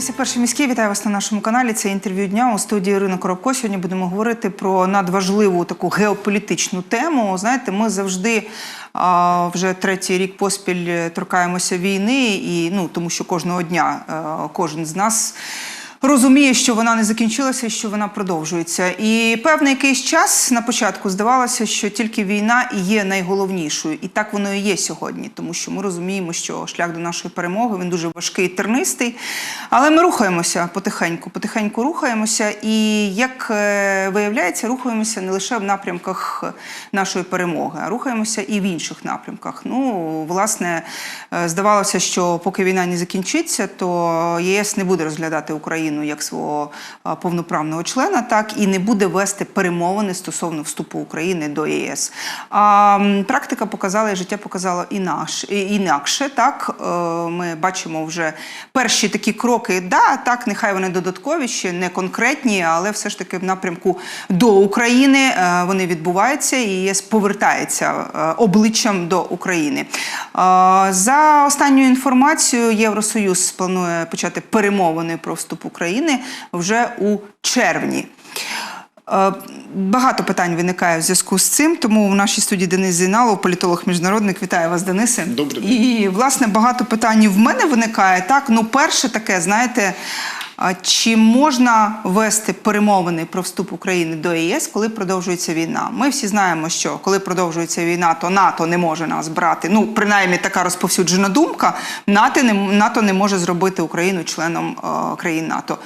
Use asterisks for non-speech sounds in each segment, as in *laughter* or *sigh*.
дивитеся перший міський. Вітаю вас на нашому каналі. Це інтерв'ю дня у студії Ірина Коробко. Сьогодні будемо говорити про надважливу таку геополітичну тему. Знаєте, ми завжди вже третій рік поспіль торкаємося війни, і ну тому, що кожного дня кожен з нас. Розуміє, що вона не закінчилася, що вона продовжується. І певний якийсь час на початку здавалося, що тільки війна і є найголовнішою, і так воно і є сьогодні, тому що ми розуміємо, що шлях до нашої перемоги він дуже важкий, і тернистий. Але ми рухаємося потихеньку, потихеньку рухаємося, і як е, виявляється, рухаємося не лише в напрямках нашої перемоги, а рухаємося і в інших напрямках. Ну, власне, е, здавалося, що поки війна не закінчиться, то ЄС не буде розглядати Україну як свого повноправного члена, так і не буде вести перемовини стосовно вступу України до ЄС. А практика показала і життя показало і наш і- інакше. Так Е, ми бачимо вже перші такі кроки. Да, так, нехай вони додаткові, ще не конкретні, але все ж таки в напрямку до України е, вони відбуваються, і ЄС повертається е, обличчям до України. За останньою інформацією, Євросоюз планує почати перемовини про вступ України вже у червні. Е, Багато питань виникає в зв'язку з цим, тому в нашій студії Денис Зіналов, політолог міжнародник. Вітаю вас, Денисе. Добрий день. І власне багато питань в мене виникає. Так, ну перше таке, знаєте. Чи можна вести перемовини про вступ України до ЄС, коли продовжується війна? Ми всі знаємо, що коли продовжується війна, то НАТО не може нас брати. Ну, принаймні, така розповсюджена думка. НАТО не може зробити Україну членом е, країн НАТО.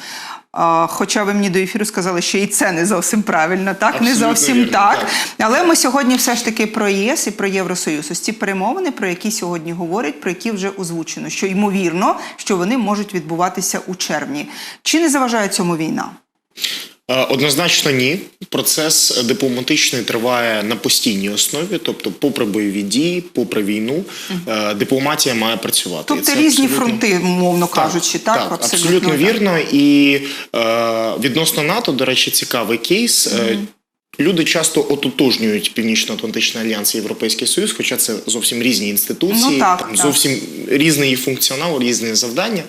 Хоча ви мені до ефіру сказали, що і це не зовсім правильно, так не зовсім вірно, так. так. Але ми сьогодні все ж таки про ЄС і про Євросоюз. Ось ці перемовини, про які сьогодні говорять, про які вже озвучено, що ймовірно, що вони можуть відбуватися у червні. Чи не заважає цьому війна? Е, Однозначно ні. Процес дипломатичний триває на постійній основі, тобто, попри бойові дії, попри війну, е, дипломатія має працювати. Тобто це різні абсолютно- фронти, мовно кажучи, так, так абсолютно, абсолютно вірно. І е, відносно НАТО, до речі, цікавий кейс. Е, Люди часто ототожнюють Північно-Атлантичний альянс і Європейський Союз, хоча це зовсім різні інституції, Ну, так, там так. зовсім різний функціонал, різні завдання.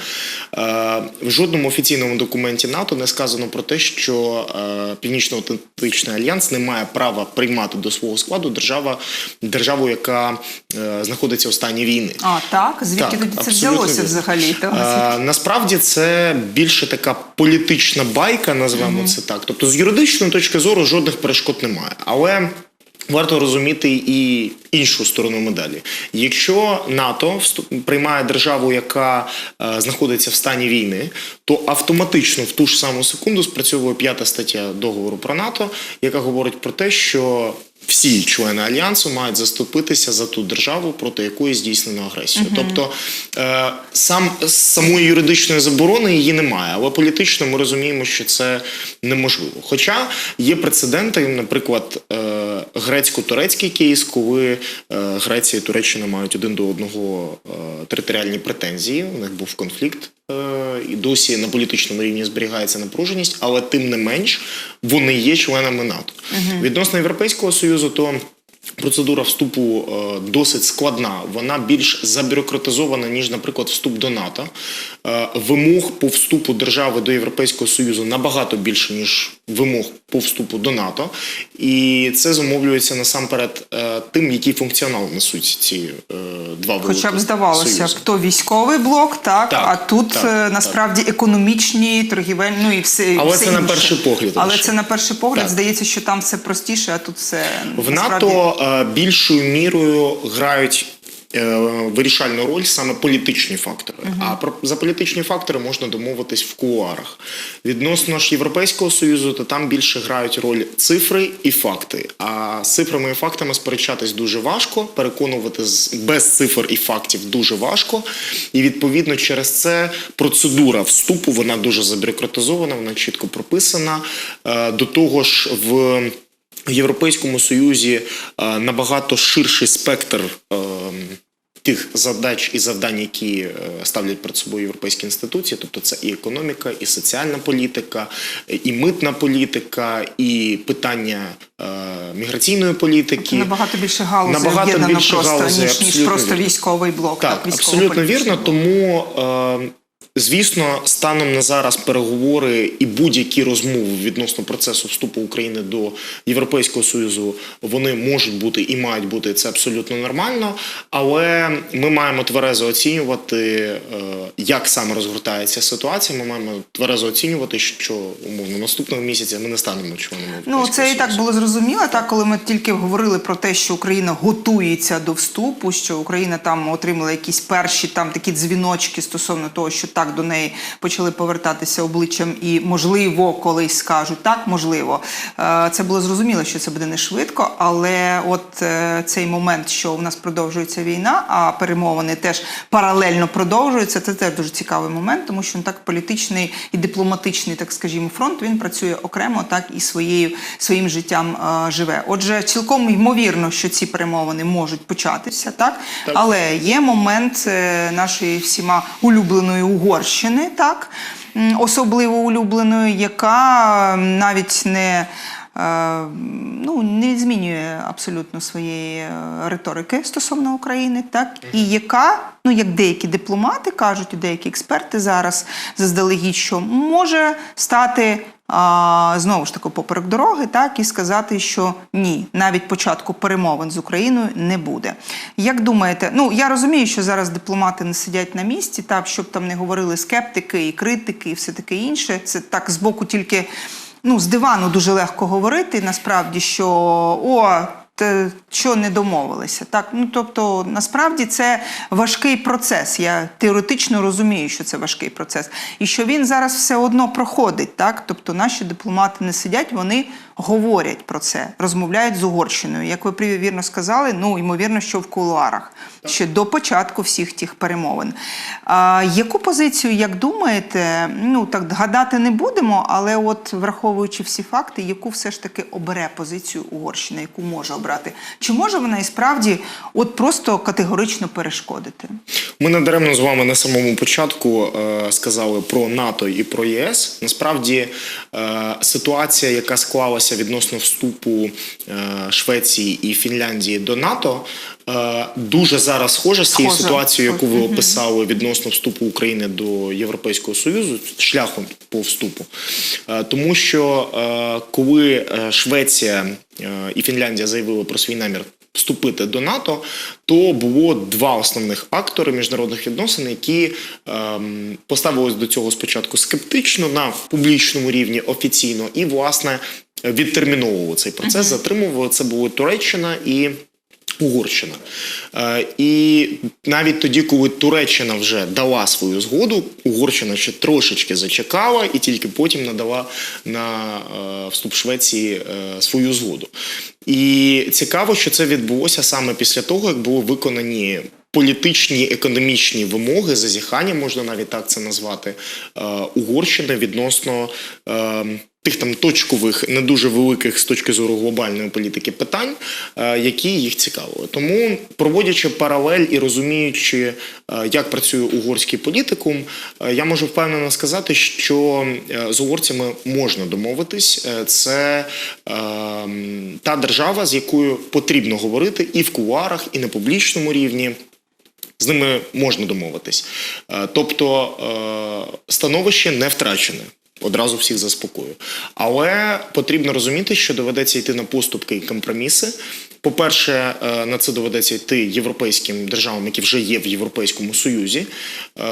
Е, в жодному офіційному документі НАТО не сказано про те, що е, Північно-Атлантичний альянс не має права приймати до свого складу держава, державу, яка е, знаходиться у стані війни. А так, звідки Так, тоді це взялося вірно. взагалі? Е, насправді це більше така політична байка, назвемо це так. Тобто, з юридичної точки зору жодних перешкод немає. Але варто розуміти і іншу сторону медалі. Якщо НАТО приймає державу, яка е, знаходиться в стані війни, то автоматично в ту ж саму секунду спрацьовує п'ята стаття договору про НАТО, яка говорить про те, що всі члени альянсу мають заступитися за ту державу, проти якої здійснено агресію. Тобто е, сам самої юридичної заборони її немає, але політично ми розуміємо, що це неможливо. Хоча є прецеденти, наприклад, е, грецько-турецький кейс, коли е, Греція і Туреччина мають один до одного е, територіальні претензії. У них був конфлікт. е, І досі на політичному рівні зберігається напруженість, але тим не менш вони є членами НАТО. Відносно Європейського союзу, то Процедура вступу досить складна. Вона більш забюрократизована, ніж, наприклад, вступ до НАТО. Е, вимог по вступу держави до Європейського Союзу набагато більше, ніж вимог по вступу до НАТО. І це зумовлюється насамперед е, тим, який функціонал несуть ці е, два Хоча б здавалося, союзи. то військовий блок, так, Так, а тут так, е, так. насправді економічні, торгівельні, ну і все. Але все це на перший погляд Але лише. це на перший погляд Так. здається, що там все простіше, а тут все В насправді... НАТО більшою мірою грають вирішальну роль саме політичні фактори. А про за політичні фактори можна домовитись в кулуарах. Відносно ж Європейського союзу, то там більше грають роль цифри і факти. А з цифрами і фактами сперечатись дуже важко, переконувати з без цифр і фактів дуже важко. І відповідно через це процедура вступу вона дуже забюрократизована, вона чітко прописана. Е, До того ж, в в Європейському Союзі е, набагато ширший спектр е, тих задач і завдань, які е, ставлять перед собою європейські інституції, тобто це і економіка, і соціальна політика, і митна політика, і питання е, міграційної політики. Набагато більше галузей Набагато більше просто, галузей, ніж, ніж просто вірно. військовий блок. Так, військово-політичний абсолютно вірно. блок. Тому е, Звісно, станом на зараз переговори і будь-які розмови відносно процесу вступу України до Європейського Союзу вони можуть бути і мають бути це абсолютно нормально. Але ми маємо тверезо оцінювати, е, як саме розгортається ситуація. Ми маємо тверезо оцінювати, що умовно наступного місяця ми не станемо членом Ну, це і так було зрозуміло, так коли ми тільки говорили про те, що Україна готується до вступу, що Україна там отримала якісь перші там такі дзвіночки стосовно того, що так до неї почали повертатися обличчям, і можливо, колись скажуть так, можливо. Е, Це було зрозуміло, що це буде не швидко, але от е, цей момент, що у нас продовжується війна, а перемовини теж паралельно продовжуються, це теж дуже цікавий момент, тому що ну, так політичний і дипломатичний, так скажімо, фронт він працює окремо, так і своєю своїм життям е, живе. Отже, цілком ймовірно, що ці перемовини можуть початися, так, Так. але є момент нашої всіма улюбленої Угорщини, так особливо улюбленою, яка навіть не. е, Ну, не змінює абсолютно своєї е, риторики стосовно України, так і яка, ну як деякі дипломати кажуть, і деякі експерти зараз заздалегідь, що може стати знову ж таки поперек дороги, так і сказати, що ні, навіть початку перемовин з Україною не буде. Як думаєте, ну я розумію, що зараз дипломати не сидять на місці, так щоб там не говорили скептики і критики, і все таке інше. Це так збоку тільки ну, з дивану дуже легко говорити, насправді, що о. Те, що не домовилися, так ну тобто насправді це важкий процес. Я теоретично розумію, що це важкий процес, і що він зараз все одно проходить. Так, тобто наші дипломати не сидять, вони говорять про це, розмовляють з Угорщиною. Як ви при- вірно сказали, ну ймовірно, що в кулуарах ще до початку всіх тих перемовин. А, яку позицію, як думаєте, ну так гадати не будемо, але от враховуючи всі факти, яку все ж таки обере позицію Угорщина, яку може обрати? Чи може вона і справді от просто категорично перешкодити? Ми надаремно з вами на самому початку е, сказали про НАТО і про ЄС. Насправді е, ситуація, яка склалася відносно вступу е, Швеції і Фінляндії до НАТО, е, дуже зараз схожа з Схожа. ситуацією, яку ви описали відносно вступу України до Європейського Союзу, шляхом по вступу. Е, Тому що е, коли Швеція і Фінляндія заявила про свій намір вступити до НАТО, то було два основних актори міжнародних відносин, які ем, поставились до цього спочатку скептично на публічному рівні офіційно, і власне відтерміновували цей процес, затримували. Це були Туреччина і. Угорщина. Е, і навіть тоді, коли Туреччина вже дала свою згоду, Угорщина ще трошечки зачекала і тільки потім надала на е, вступ Швеції е, свою згоду. І цікаво, що це відбулося саме після того, як були виконані. Політичні економічні вимоги, зазіхання, можна навіть так це назвати, Угорщини відносно е, тих там точкових, не дуже великих з точки зору глобальної політики питань, е, які їх цікавили. Тому, проводячи паралель і розуміючи, е, як працює угорський політикум, е, я можу впевнено сказати, що з угорцями можна домовитись. Це та держава, з якою потрібно говорити і в кулуарах, і на публічному рівні. З ними можна домовитись. Тобто становище не втрачене. Одразу всіх заспокою. Але потрібно розуміти, що доведеться йти на поступки і компроміси. По-перше, е, на це доведеться йти європейським державам, які вже є в Європейському Союзі, е,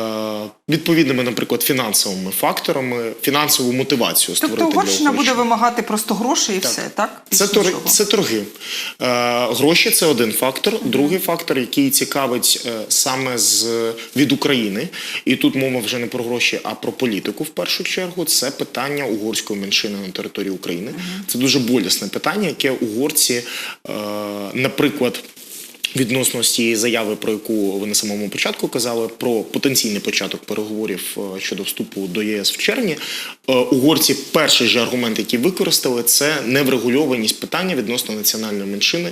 відповідними, наприклад, фінансовими факторами, фінансову мотивацію створити Тобто Угорщина буде вимагати просто грошей і все, так? Це, Більше тор... це торги. Е, гроші це один фактор. Другий фактор, який цікавить саме з від України, і тут мова вже не про гроші, а про політику в першу чергу. Це питання угорської меншини на території України. Це дуже болісне питання, яке угорці, е, наприклад. Відносно з цієї заяви, про яку ви на самому початку казали, про потенційний початок переговорів е, щодо вступу до ЄС в червні, е, угорці перший же аргумент, який використали, це неврегульованість питання відносно національної меншини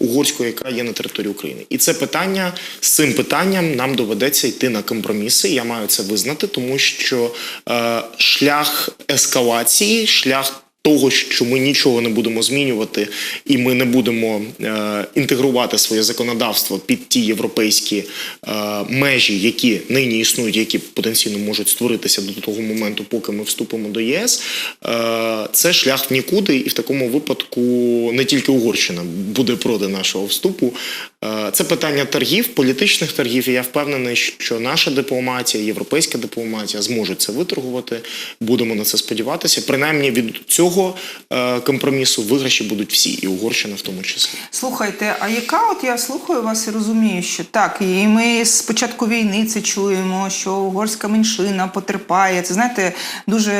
угорської, яка є на території України. І це питання з цим питанням нам доведеться йти на компроміси. Я маю це визнати, тому що е, шлях ескалації, шлях того, що ми нічого не будемо змінювати, і ми не будемо е, інтегрувати своє законодавство під ті європейські е, межі, які нині існують, які потенційно можуть створитися до того моменту, поки ми вступимо до ЄС, е, це шлях в нікуди, і в такому випадку не тільки Угорщина буде проти нашого вступу. Е, Це питання торгів, політичних торгів. І я впевнений, що наша дипломатія, європейська дипломатія зможуть це виторгувати. Будемо на це сподіватися. Принаймні від цього е, компромісу виграші будуть всі, і Угорщина в тому числі. Слухайте, а яка от я слухаю вас і розумію, що так, і ми з початку війни це чуємо, що угорська меншина потерпає. Це знаєте, дуже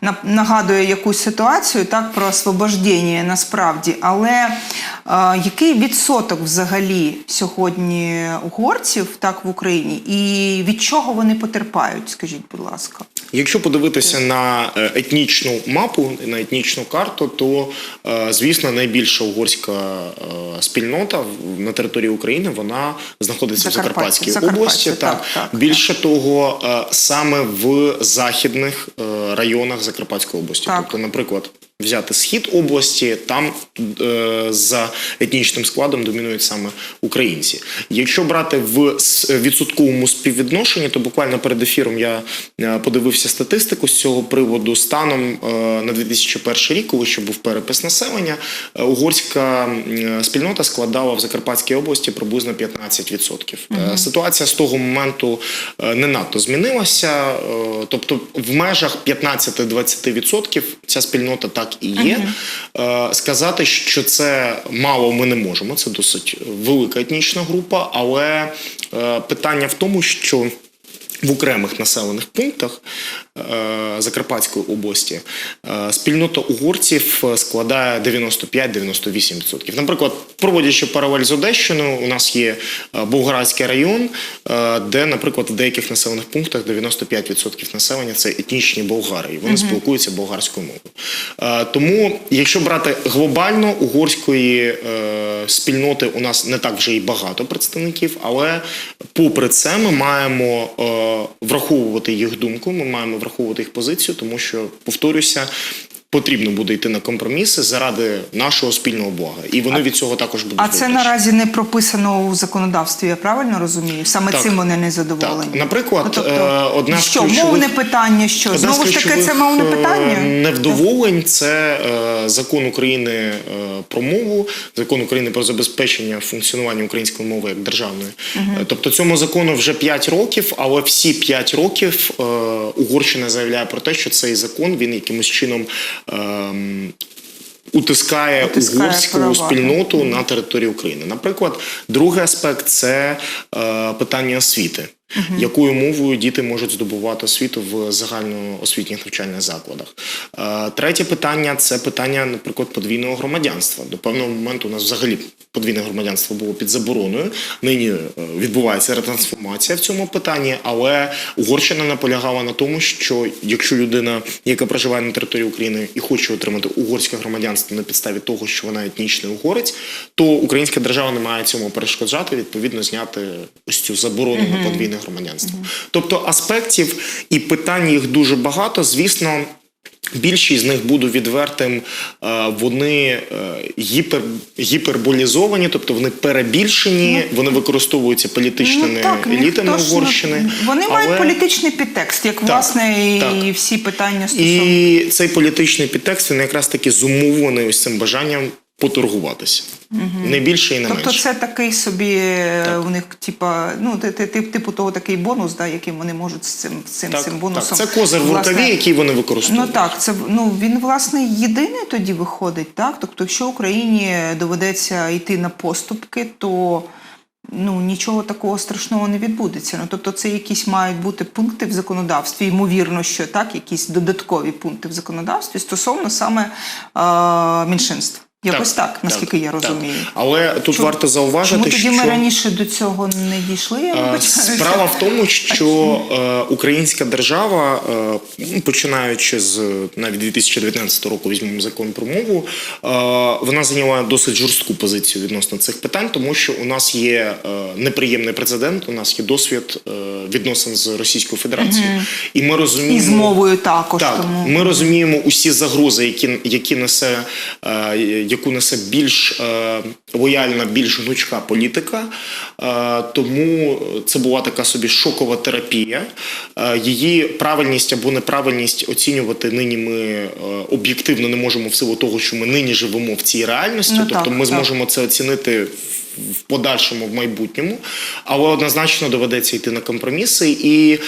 на- нагадує якусь ситуацію так про освобождення насправді. Але е, який відсоток взагалі сьогодні угорців так в Україні, і від чого вони потерпають? Скажіть, будь ласка. Якщо подивитися на е, етнічну мапу, на етнічну карту, то е, звісно найбільша угорська е, спільнота на території України вона знаходиться в Закарпатській Закарпаття, області. так, Так, так, більше того, е, саме в західних районах Закарпатської області, Так. тобто, наприклад. Взяти схід області, там е, за етнічним складом домінують саме українці. Якщо брати в відсотковому співвідношенні, то буквально перед ефіром я е, подивився статистику з цього приводу. Станом е, на 2001 рік, коли ще був перепис населення, е, угорська спільнота складала в Закарпатській області приблизно 15%. Е, Ситуація з того моменту е, не надто змінилася. е, Тобто в межах 15-20% ця спільнота так і є. Е, Сказати, що це мало, ми не можемо. Це досить велика етнічна група, але е, питання в тому, що в окремих населених пунктах е, Закарпатської області е, спільнота угорців е, складає 95-98%. Наприклад, проводячи паралель з Одещиною, у нас є Болградський район, де, наприклад, в деяких населених пунктах 95% населення це етнічні болгари, і вони спілкуються болгарською мовою. Тому, якщо брати глобально угорської спільноти, у нас не так вже і багато представників, але попри це ми маємо враховувати їх думку, ми маємо враховувати їх позицію, тому що, повторюся, потрібно буде йти на компроміси заради нашого спільного блага. І вони від цього також будуть А це виграші. наразі не прописано у законодавстві, я правильно розумію? Саме Так. цим вони не задоволені. Так. Наприклад, тобто, е, одна з що ключових- мовне питання, що знову ж таки це мовне е, питання. Невдоволень це е, закон України е, про мову, закон України про забезпечення функціонування української мови як державної. Е, Тобто цьому закону вже 5 років, але всі 5 років е, Угорщина заявляє про те, що цей закон він якимось чином. Ем, Утискає, Утискає угорську права. спільноту на території України. Наприклад, другий аспект це е, питання освіти. Якою мовою діти можуть здобувати освіту в загальноосвітніх навчальних закладах? Е, Третє питання це питання, наприклад, подвійного громадянства. До певного моменту у нас взагалі подвійне громадянство було під забороною. Нині е, відбувається ретрансформація в цьому питанні, але Угорщина наполягала на тому, що якщо людина, яка проживає на території України і хоче отримати угорське громадянство на підставі того, що вона етнічний угорець, то українська держава не має цьому перешкоджати, відповідно зняти ось цю заборону на подвійне громадянство. Тобто аспектів і питань їх дуже багато. Звісно. Більшість з них буду відвертим, е, вони е, гіпер, гіперболізовані, тобто вони перебільшені, вони використовуються політичними ну, елітами ніхто ж Угорщини. Вони але- мають політичний підтекст, як власне і всі питання стосовно. І цей політичний підтекст він якраз таки зумовлений ось цим бажанням поторгуватися. Не більше і не Тобто менше. це такий собі е, у них, типа, ну ти- ти- ти- типу того такий бонус, да, яким вони можуть з цим, цим, Так, цим так, бонусом. це козир в рукаві, який вони використовують. Ну так, це ну він власне єдиний тоді виходить, так. Тобто, якщо Україні доведеться йти на поступки, то ну нічого такого страшного не відбудеться. Ну тобто, це якісь мають бути пункти в законодавстві. Ймовірно, що так, якісь додаткові пункти в законодавстві стосовно саме е, меншинств. Якось так, наскільки я так. розумію. Але тут Чому- варто зауважити, Чому тоді що ми раніше до цього не дійшли? Я Е, вибачаюся. Справа в тому, що е, українська держава, е, ну, починаючи з навіть 2019 року, візьмемо закон про мову, е, вона зайняла досить жорстку позицію відносно цих питань, тому що у нас є е, неприємний прецедент, у нас є досвід е, відносин з Російською Федерацією, і ми розуміємо І з мовою також. так, тому ми розуміємо усі загрози, які, які несе, е, яку несе більш е, лояльна, більш гнучка політика. Е, тому це була така собі шокова терапія. Е, її правильність або неправильність оцінювати нині ми е, об'єктивно не можемо в силу того, що ми нині живемо в цій реальності. Ну, тобто так, ми так. зможемо це оцінити. В- подальшому в майбутньому, але однозначно доведеться йти на компроміси, і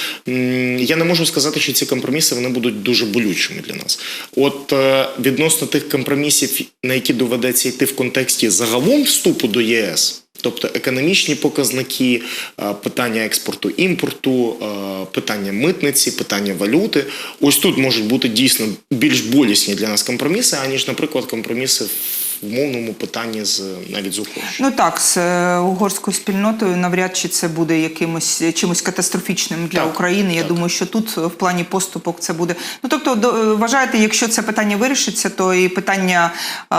я не можу сказати, що ці компроміси вони будуть дуже болючими для нас. От е, відносно тих компромісів, на які доведеться йти в контексті загалом вступу до ЄС. Тобто економічні показники, е, питання експорту імпорту, е, питання митниці, питання валюти. Ось тут можуть бути дійсно більш болісні для нас компроміси, аніж, наприклад, компроміси мовному питанні з навіть з Угорщиною. Ну так, з е, угорською спільнотою навряд чи це буде якимось е, чимось катастрофічним для Так, України. Я так. думаю, що тут е, в плані поступок це буде. Ну тобто, до, вважаєте, якщо це питання вирішиться, то і питання е,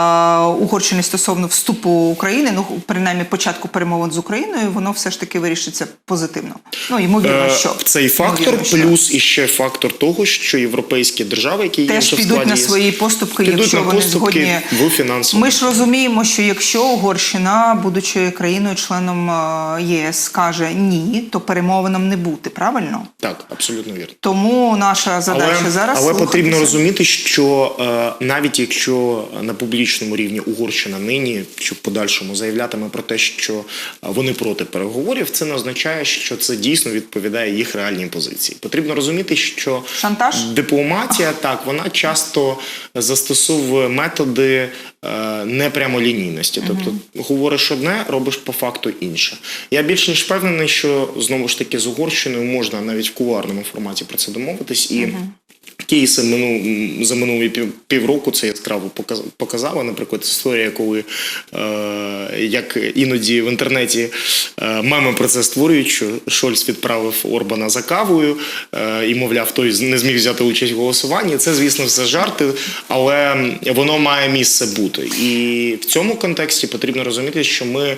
Угорщини стосовно вступу України, ну принаймні початку перемовин з Україною, воно все ж таки вирішиться позитивно. Ну ймовірно, Е, що Цей фактор, Ймовірно, що. плюс іще фактор того, що європейські держави, які теж в підуть на свої поступки, підуть якщо на вони поступки згодні. в фінансовому. Ж розуміємо, що якщо Угорщина, будучи країною-членом е, ЄС, скаже ні, то перемовинам не бути, правильно? Так, абсолютно вірно. Тому наша задача але, зараз але потрібно розуміти, що е, навіть якщо на публічному рівні Угорщина нині чи в подальшому заявлятиме про те, що вони проти переговорів, це не означає, що це дійсно відповідає їх реальній позиції. Потрібно розуміти, що Шантаж? дипломатія так вона часто застосовує методи непрямолінійності. Тобто говориш одне, робиш по факту інше. Я більш ніж впевнений, що знову ж таки з Угорщиною можна навіть в кулуарному форматі про це домовитись і. Кейси мину, за минулі пів, півроку це яскраво показ- показало. Наприклад, історія, коли е, як іноді в інтернеті е, меми про це створюють, що Шольц відправив Орбана за кавою е, і, мовляв, той не зміг взяти участь в голосуванні. Це, звісно, все жарти, але воно має місце бути. І в цьому контексті потрібно розуміти, що ми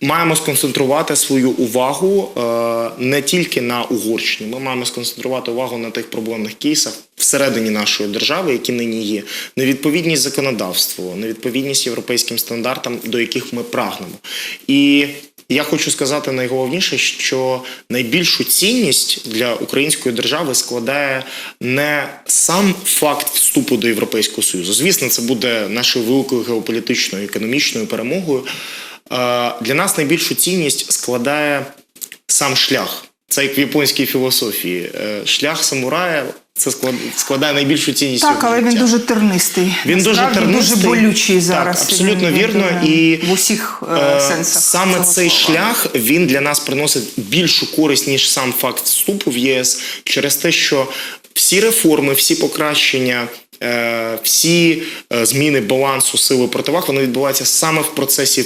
маємо сконцентрувати свою увагу е, не тільки на Угорщині. Ми маємо сконцентрувати увагу на тих проблемних кейсах всередині нашої держави, які нині є. Невідповідність законодавству, невідповідність європейським стандартам, до яких ми прагнемо. І я хочу сказати найголовніше, що найбільшу цінність для української держави складає не сам факт вступу до Європейського Союзу. Звісно, це буде нашою великою геополітичною економічною перемогою. Е, Для нас найбільшу цінність складає сам шлях. Це як в японській філософії. Е, Шлях самурая це складає найбільшу цінність. Так, але він дуже тернистий. Він дуже тернистий. дуже болючий Так, абсолютно Він вірно. дуже І в усіх е, Е, сенсах. Саме цей слова. шлях він для нас приносить більшу користь ніж сам факт вступу в ЄС через те, що всі реформи, всі покращення. Всі зміни балансу сили противаг вони відбуваються саме в процесі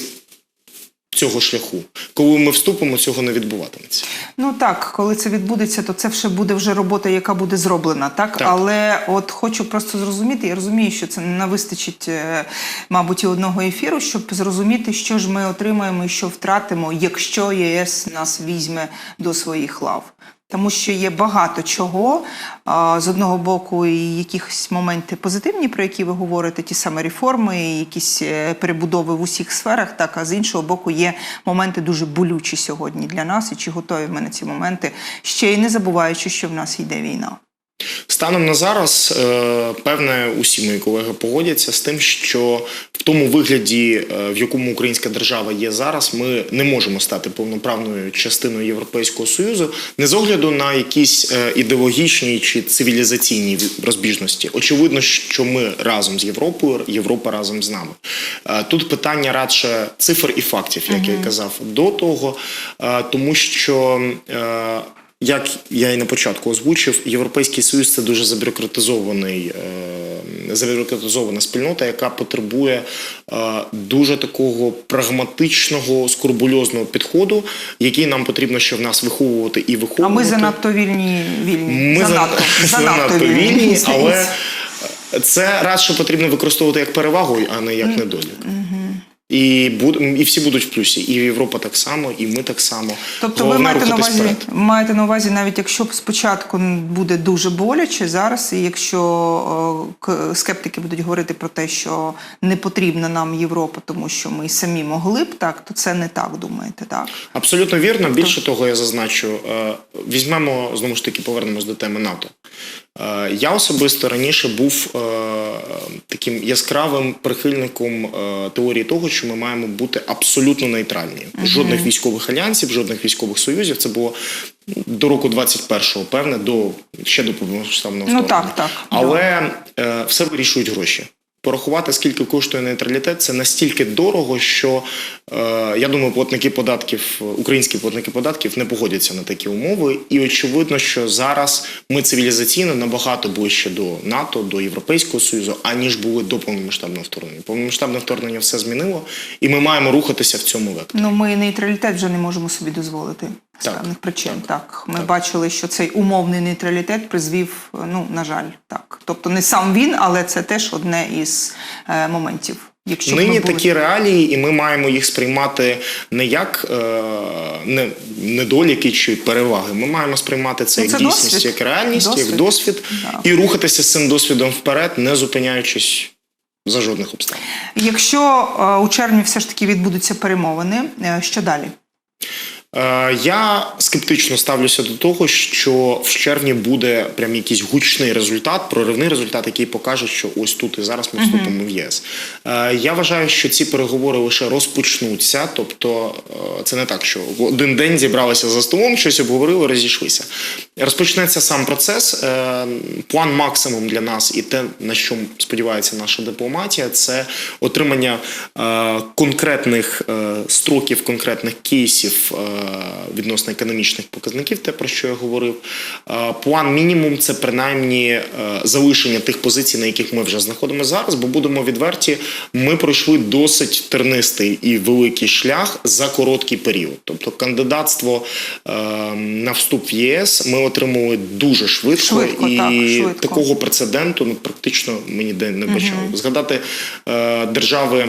цього шляху. Коли ми вступимо, цього не відбуватиметься. Ну так, коли це відбудеться, то це все буде вже робота, яка буде зроблена, так? Так. Але от хочу просто зрозуміти, я розумію, що це не вистачить, е, мабуть, і одного ефіру, щоб зрозуміти, що ж ми отримаємо і що втратимо, якщо ЄС нас візьме до своїх лав. Тому що є багато чого. З одного боку, і якісь моменти позитивні, про які ви говорите, ті самі реформи, якісь е, перебудови в усіх сферах. Так, а з іншого боку, є моменти дуже болючі сьогодні для нас. І чи готові ми на ці моменти, ще й не забуваючи, що в нас йде війна. Станом на зараз, е, певне, усі мої колеги погодяться з тим, що в тому вигляді, е, в якому українська держава є зараз, ми не можемо стати повноправною частиною Європейського союзу, не з огляду на якісь е, ідеологічні чи цивілізаційні розбіжності. Очевидно, що ми разом з Європою, Європа разом з нами. Е, Тут питання радше цифр і фактів, як я казав до того, тому що. Як я і на початку озвучив, Європейський Союз це дуже забюрократизований, е, забюрократизована спільнота, яка потребує е, дуже такого прагматичного, скрупульозного підходу, який нам потрібно ще в нас виховувати і А ми занадто вільні. вільні. Ми занадто, за- *laughs* занадто мені вільні, але це радше потрібно використовувати як перевагу, а не як недолік. І, буд, і всі будуть в плюсі. І Європа так само, і ми так само. Тобто ви маєте на, увазі, вперед. маєте на увазі, навіть якщо спочатку буде дуже боляче зараз, і якщо скептики будуть говорити про те, що не потрібна нам Європа, тому що ми самі могли б так, то це не так думаєте, так? Абсолютно вірно. Більше того, я зазначу, е, візьмемо знову ж таки, повернемось до теми НАТО. Е, Я особисто раніше був е, таким яскравим прихильником е, теорії того, що ми маємо бути абсолютно нейтральні. Жодних військових альянсів, жодних військових союзів. Це було до року 21-го, певне, до ще до повномасштабного Ну, так, так, Але все вирішують гроші. Порахувати, скільки коштує нейтралітет, це настільки дорого, що е, я думаю, платники податків, українські платники податків не погодяться на такі умови. І очевидно, що зараз ми цивілізаційно набагато ближче до НАТО, до Європейського Союзу, аніж були до повномасштабного вторгнення. Повномасштабне вторгнення все змінило, і ми маємо рухатися в цьому векторі. Ну, ми нейтралітет вже не можемо собі дозволити з певних причин. Так, так, ми так. бачили, що цей умовний нейтралітет призвів, ну на жаль, так. Тобто не сам він, але це теж одне із е, моментів. Якщо Нині були- такі реалії, і ми маємо їх сприймати не як е, не, недоліки чи переваги. Ми маємо сприймати це Ну, як це дійсність, як реальність, Досвід. як досвід, Да. і рухатися з цим досвідом вперед, не зупиняючись за жодних обставин. Якщо е, у червні все ж таки відбудуться перемовини, е, що далі? Е, Я скептично ставлюся до того, що в червні буде прям якийсь гучний результат, проривний результат, який покаже, що ось тут і зараз ми вступимо в ЄС. Е, Я вважаю, що ці переговори лише розпочнуться, тобто е, це не так, що в один день зібралися за столом, щось обговорили, розійшлися. Розпочнеться сам процес. План максимум для нас і те, на що сподівається наша дипломатія, це отримання конкретних строків, конкретних кейсів відносно економічних показників, те про що я говорив. Е, План мінімум це принаймні е, залишення тих позицій, на яких ми вже знаходимося зараз, бо будемо відверті, ми пройшли досить тернистий і великий шлях за короткий період. Тобто кандидатство е, на вступ в ЄС ми отримали дуже швидко, Швидко, і так, швидко. такого прецеденту ну, практично ми ніде не бачили. Згадати е, держави.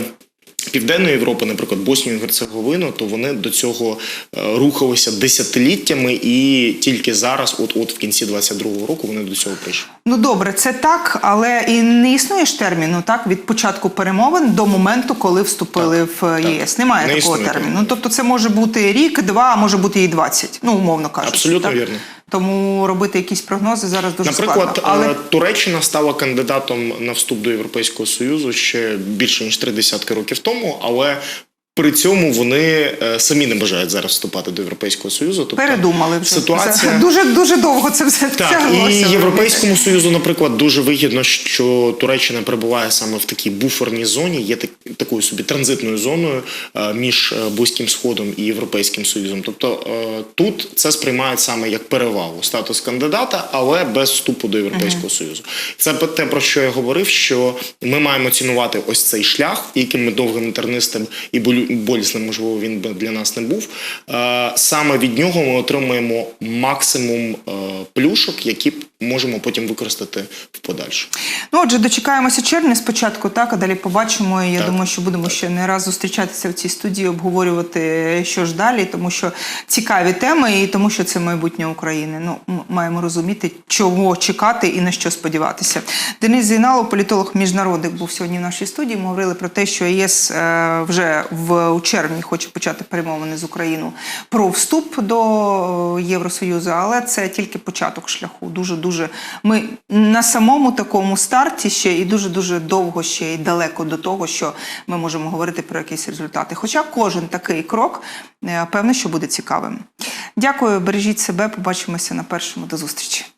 Південної Європи, наприклад, Боснію і Герцеговину, то вони до цього е, рухалися десятиліттями, і тільки зараз, от от в кінці 22-го року, вони до цього прийшли. Ну добре, це так, але і не існує ж терміну так від початку перемовин до моменту, коли вступили в е, так. ЄС. Немає Не такого терміну. Ну тобто, це може бути рік, два, а може бути і 20, Ну умовно кажучи. Абсолютно так? вірно. Тому робити якісь прогнози зараз дуже Наприклад, складно. Але е, Туреччина стала кандидатом на вступ до Європейського Союзу ще більше ніж три десятки років тому, але при цьому вони е, самі не бажають зараз вступати до Європейського Союзу. Тобто передумали вже ситуація дуже дуже довго це все Так, і Європейському Союзу, наприклад, дуже вигідно, що Туреччина перебуває саме в такій буферній зоні, є так, такою собі транзитною зоною е, між е, Близьким Сходом і Європейським Союзом. Тобто тут це сприймають саме як перевагу статус кандидата, але без вступу до Європейського Союзу. Це те, про що я говорив, що ми маємо цінувати ось цей шлях, яким ми довгим і тернистим і болю- болісним, можливо, він би для нас не був. Е, Саме від нього ми отримуємо максимум е, плюшок, які можемо потім використати в подальшому. Ну, отже, дочекаємося червня спочатку, так, а далі побачимо. І я Так, думаю, що будемо ще не раз зустрічатися в цій студії, обговорювати, що ж далі, тому що цікаві теми, і тому що це майбутнє України. Ну, маємо розуміти, чого чекати і на що сподіватися. Денис Зейналов, політолог міжнародник, був сьогодні в нашій студії. Ми говорили про те, що ЄС е, вже в у червні хоче почати перемовини з Україною про вступ до Євросоюзу, але це тільки початок шляху. Дуже дуже ми на самому такому старті ще і дуже дуже довго ще й далеко до того, що ми можемо говорити про якісь результати. Хоча кожен такий крок е, певно, що буде цікавим. Дякую, бережіть себе. Побачимося на першому. До зустрічі.